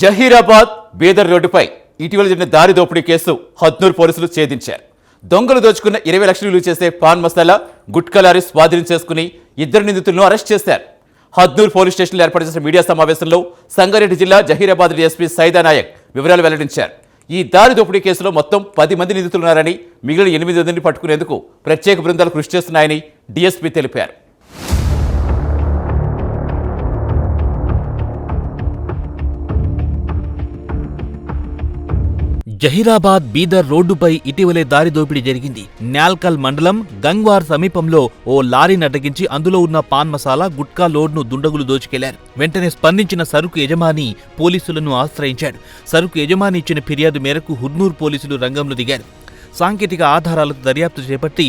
జహీరాబాద్ బీదర్ రోడ్డుపై ఇటీవల జరిగిన దారి దోపిడీ కేసు హద్నూర్ పోలీసులు ఛేదించారు. దొంగలు దోచుకున్న ఇరవై లక్షలు విలువ చేసే పాన్ మసాలా గుట్కా లారీ స్వాధీనం చేసుకుని ఇద్దరు నిందితులను అరెస్ట్ చేశారు. హద్నూర్ పోలీస్ స్టేషన్లో ఏర్పాటు చేసిన మీడియా సమావేశంలో సంగారెడ్డి జిల్లా జహీరాబాద్ డీఎస్పీ సైదా నాయక్ వివరాలు వెల్లడించారు. ఈ దారి దోపిడీ కేసులో మొత్తం పది మంది నిందితులున్నారని మిగిలిన ఎనిమిది మందిని పట్టుకునేందుకు ప్రత్యేక బృందాలు కృషి చేస్తున్నాయని డీఎస్పీ తెలిపారు. జహీరాబాద్ బీదర్ రోడ్డుపై ఇటీవలే దారి దోపిడీ జరిగింది. న్యాల్కల్ మండలం గంగ్వార్ సమీపంలో ఓ లారీని అడ్డగించి అందులో ఉన్న పాన్ మసాలా గుట్కా లోడ్ను దుండగులు దోచుకెళ్ళారు. వెంటనే స్పందించిన సరుకు యజమాని పోలీసులను ఆశ్రయించాడు. సరుకు యజమాని ఇచ్చిన ఫిర్యాదు మేరకు హుర్నూర్ పోలీసులు రంగంలో దిగారు. సాంకేతిక ఆధారాలతో దర్యాప్తు చేపట్టి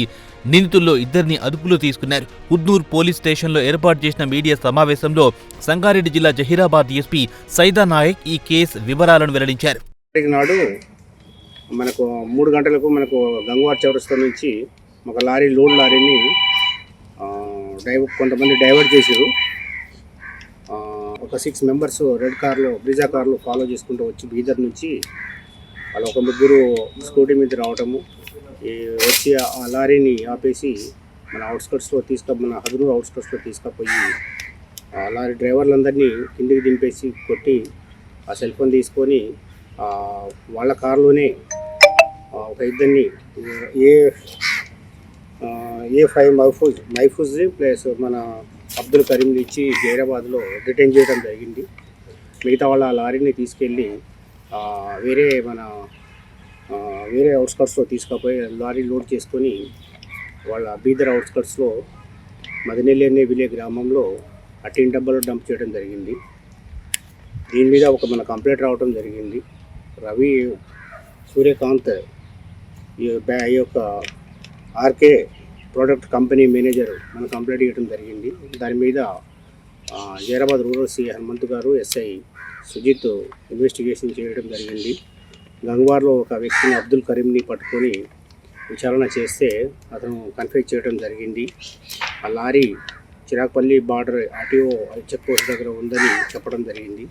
నిందితుల్లో ఇద్దరిని అదుపులో తీసుకున్నారు. హుద్నూర్ పోలీస్ స్టేషన్లో ఏర్పాటు చేసిన మీడియా సమావేశంలో సంగారెడ్డి జిల్లా జహీరాబాద్ ఎస్పీ సైదా నాయక్ ఈ కేసు వివరాలను వెల్లడించారు. నాడు మనకు మూడు గంటలకు మనకు గంగవార్ చౌరస్తా నుంచి ఒక లారీ లోడ్ లారీని డైవర్ డైవ్ కొంతమంది డైవర్ట్ చేశారు. ఒక సిక్స్ మెంబర్స్ రెడ్ కార్లో బ్రిజా కార్లో ఫాలో చేసుకుంటూ వచ్చి బీదర్ నుంచి వాళ్ళు ఒక ముగ్గురు స్కూటీ మీద రావటము ఈ వచ్చి ఆ లారీని ఆపేసి మన అవుట్స్కట్స్లో తీసుక మన హదురు అవుట్స్కట్స్లో తీసుకపోయి ఆ లారీ డ్రైవర్లందరినీ కిందికి దింపేసి కొట్టి ఆ సెల్ ఫోన్ తీసుకొని వాళ్ళ కారులోనే ఒక ఇద్దరిని A A five Mahfooz Maifooz plus మన అబ్దుల్ కరీంని ఇచ్చి జైరాబాద్లో డిటైన్ చేయడం జరిగింది. మిగతా వాళ్ళ లారీని తీసుకెళ్ళి వేరే మన వేరే అవుట్స్కట్స్లో తీసుకుపోయి లారీ లోడ్ చేసుకొని వాళ్ళ బీదర్ అవుట్స్కట్స్లో మదనెల్లి అనే విలే గ్రామంలో ఆ టిన్ డబ్బాలో డంప్ చేయడం జరిగింది. దీని మీద ఒక మన కంప్లైంట్ రావడం జరిగింది. రవి సూర్యకాంత్ ఈ బ్యా ఈ యొక్క ఆర్కే ప్రోడక్ట్ కంపెనీ మేనేజర్ మన కంప్లైంట్ ఇవ్వడం జరిగింది. దాని మీద జైరాబాద్ రూరల్ సి హనుమంత్ గారు ఎస్ఐ సుజిత్ ఇన్వెస్టిగేషన్ చేయడం జరిగింది. గంగవార్లో ఒక వ్యక్తిని అబ్దుల్ కరీంని పట్టుకొని విచారణ చేస్తే అతను కన్ఫ్యూజ్ చేయడం జరిగింది. ఆ lorry Chirakpalli border RTO check post దగ్గర ఉందని చెప్పడం జరిగింది.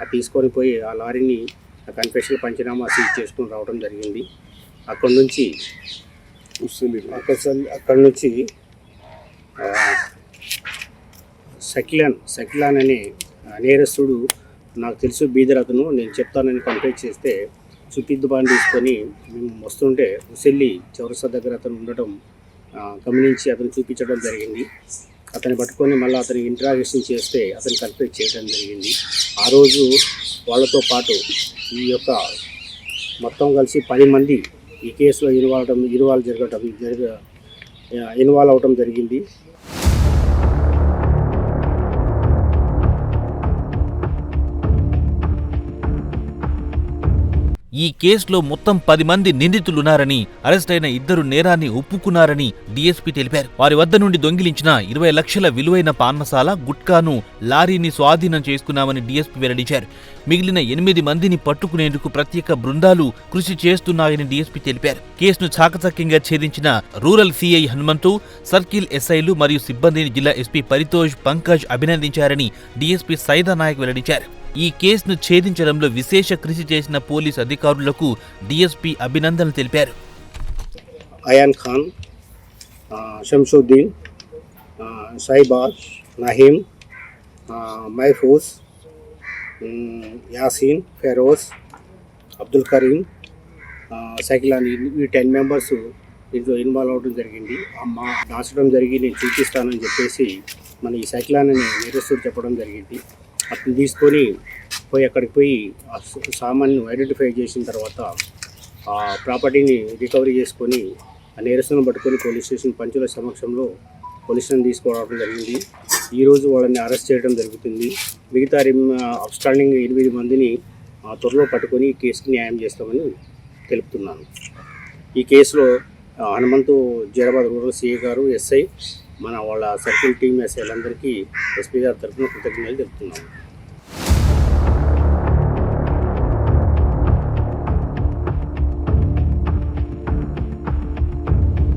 అది తీసుకొని పోయి ఆ లారీని ఆ కన్ఫెషన్ పంచనామా సీజ్ చేసుకొని రావడం జరిగింది. అక్కడ నుంచి అక్కడ అక్కడ నుంచి సకిలాన్ సకిలాన్ అనే నేరస్తుడు నాకు తెలుసు బీదర్ అతను. నేను చెప్తానని కంప్లైంట్ చేస్తే చూపిద్దుబాని తీసుకొని మేము వస్తుంటే ఉసెల్లి చౌరస్తా దగ్గర అతను ఉండటం గమనించి అతను చూపించడం జరిగింది. అతన్ని పట్టుకొని మళ్ళీ అతని ఇంట్రాగేషన్ చేస్తే అతను కన్ఫ్యూజ్ చేయడం జరిగింది. ఆ రోజు వాళ్ళతో పాటు ఈ యొక్క మొత్తం కలిసి పది మంది ఈ కేసులో ఇన్వాల్వ్ అవడం ఇన్వాల్వ్ జరగటం జరిగ ఇన్వాల్వ్ అవడం జరిగింది. ఈ కేసులో మొత్తం పది మంది నిందితులున్నారని అరెస్ట్ అయిన ఇద్దరు నేరాన్ని ఒప్పుకున్నారని డీఎస్పీ తెలిపారు. వారి వద్ద నుండి దొంగిలించిన ఇరవై లక్షల విలువైన పాన్మసాల గుట్కాను లారీని స్వాధీనం చేసుకున్నామని డీఎస్పీ వెల్లడించారు. మిగిలిన ఎనిమిది మందిని పట్టుకునేందుకు ప్రత్యేక బృందాలు కృషి చేస్తున్నాయని డీఎస్పీ తెలిపారు. కేసును చాకచక్యంగా ఛేదించిన రూరల్ సీఐ హనుమంతు సర్కిల్ ఎస్ఐలు మరియు సిబ్బందిని జిల్లా ఎస్పీ పరితోష్ పంకజ్ అభినందించారని డీఎస్పీ సైదా నాయక్ వెల్లడించారు. ఈ కేసును ఛేదించడంలో విశేష కృషి చేసిన పోలీస్ అధికారులకు డీఎస్పీ అభినందనలు తెలిపారు. అయాన్ ఖాన్ షంసుద్దీన్ షంషుద్దీన్ నహీం మైఫూజ్ యాసీన్ ఫెరోజ్ అబ్దుల్ కరీం సైకిల్ సైకిలాన్ ఈ- టెన్ మెంబర్స్ దీంట్లో ఇన్వాల్వ్ అవడం జరిగింది. అమ్మ దాచడం జరిగి నేను చూపిస్తానని చెప్పేసి మన ఈ సైకిలాన్ అనే నేరస్తుడు చెప్పడం జరిగింది. అతను తీసుకొని పోయి అక్కడికి పోయి ఆ సామాన్ని ఐడెంటిఫై చేసిన తర్వాత ఆ ప్రాపర్టీని రికవరీ చేసుకొని ఆ నేరస్తులను పట్టుకొని పోలీస్ స్టేషన్ పంచుల సమక్షంలో పోలీస్ స్టేషన్ తీసుకురావడం జరిగింది. ఈరోజు వాళ్ళని అరెస్ట్ చేయడం జరుగుతుంది. మిగతా అబ్స్టాండింగ్ ఎనిమిది మందిని ఆ, త్వరలో పట్టుకొని కేసుకి న్యాయం చేస్తామని తెలుపుతున్నాను. ఈ కేసులో హనుమంతు జైరాబాద్ రూరల్ సీఏ గారు ఎస్ఐ మన వాళ్ళ సర్కిల్ టీమ్ ఎస్ఐలందరికీ ఎస్పీ గారి తరఫున కృతజ్ఞతలు తెలుపుతున్నాను